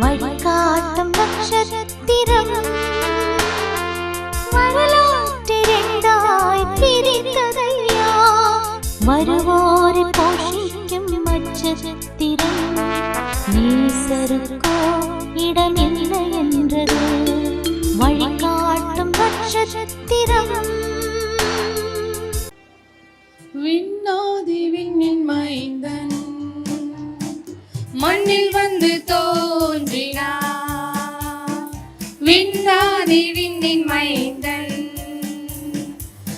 வழிகாட்டும் நட்சத்திரம். வரலாற்றிரண்டாய் பிரிந்ததையா? வருவோரை போஷிக்கும் நட்சத்திரம். நேசருக்கோ இடமில்லை மைந்தன்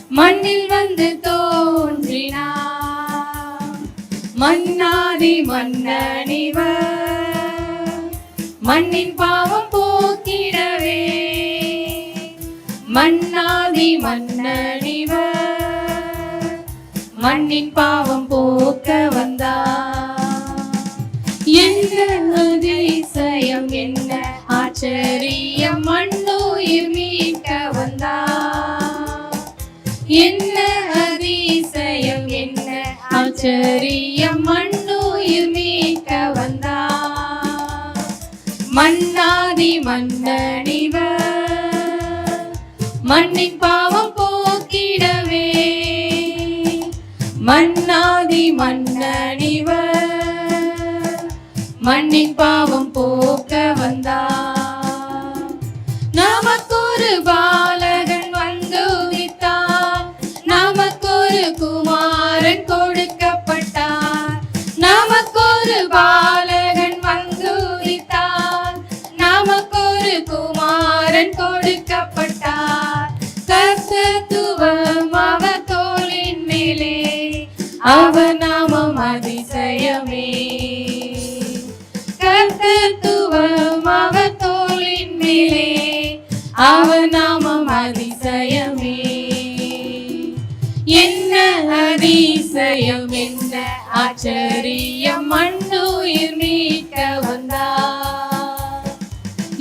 மண்ணில் வந்து தோன்றினார். மன்னாதி மன்னனிவர் மண்ணின் பாவம் போக்கிடவே. மன்னாதி மன்னனிவர் மண்ணின் பாவம் போக்க வந்தார். என்ன அதிசயம் என்ன? ஆச்சரிய ஆச்சரியம் மண்ணுயிர் மீட்க வந்தார் மன்னாதி மன்னனிவர் மண்ணின் பாவம் போக்கிடவே மன்னாதி மன்னனிவர் மண்ணின் பாவம் போக்க கொடுக்கப்பட்டார் கர்த்தத்துவம் அவர் தோளின் மேலே. அவர் நாமம் அதிசயமே. கர்த்தத்துவம் அவர் தோளின் மேலே. அவர் நாமம் அதிசயமே. என்ன அதிசயம் என்ன ஆச்சரியம் மண்ணுயிர்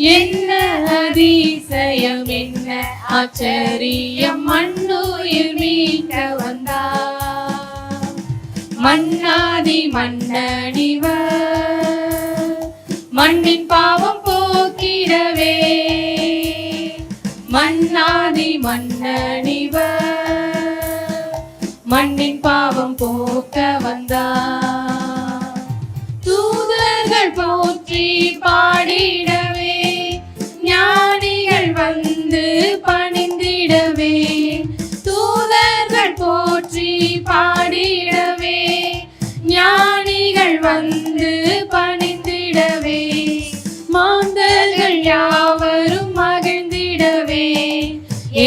என்ன அதிசயம் என்ன ஆச்சரியம்? மண்ணுயிர் மீட்க வந்தா மன்னாதி மன்னனிவர் மண்ணின் பாவம் போக்கிடவே. மன்னாதி மன்னனிவர் மண்ணின் பாவம் போக்க வந்தா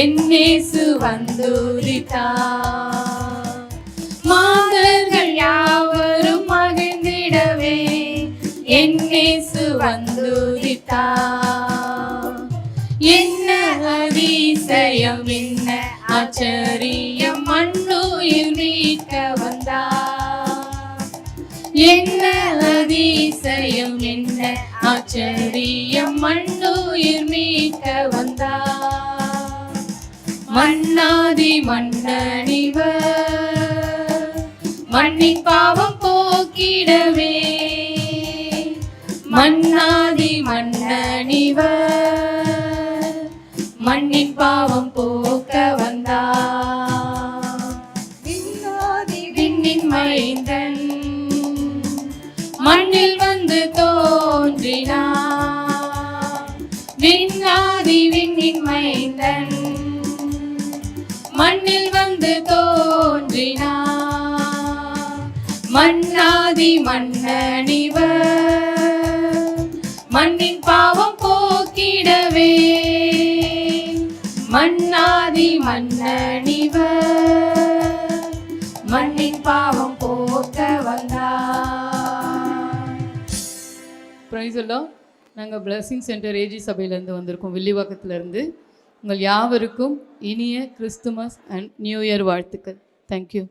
என்னேசு வந்துரித்தார் மாதர்கள் யாவரும் மகிழ்ந்திடவே என்னேசு வந்துரித்தார் என்ன அதிசயம் என்ன ஆச்சரியம் மண்ணுயிர் மீட்க வந்தா. என்ன அதிசயம் என்ன ஆச்சரியம் மண்ணுயிர் மீட்க வந்தா. மன்னாதி மன்னனிவர் மண்ணின் பாவம் போக்கிடவே. மன்னாதி மன்னனிவர் மண்ணின் பாவம் போக்க வந்தார் விண்ணாதி விண்ணின் மைந்தன். மண்ணில் வந்து தோன்றினார் விண்ணாதி விண்ணின் மைந்தன். மண்ணில் வந்து தோன்றினார் மன்னாதி மன்னனிவர் மண்ணின் பாவம் போக்கிடவே. மன்னாதி மன்னனிவர் மண்ணின் பாவம் போக்க வந்தார் ப்ரைஸ் எல்லாம் நாங்கள் பிளஸிங் சென்டர் ஏஜி சபையிலேருந்து வந்திருக்கோம். வில்லிவாக்கத்துலேருந்து. உங்கள் யாவருக்கும் இனிய கிறிஸ்துமஸ் அண்ட் நியூ இயர் வாழ்த்துக்கள். Thank you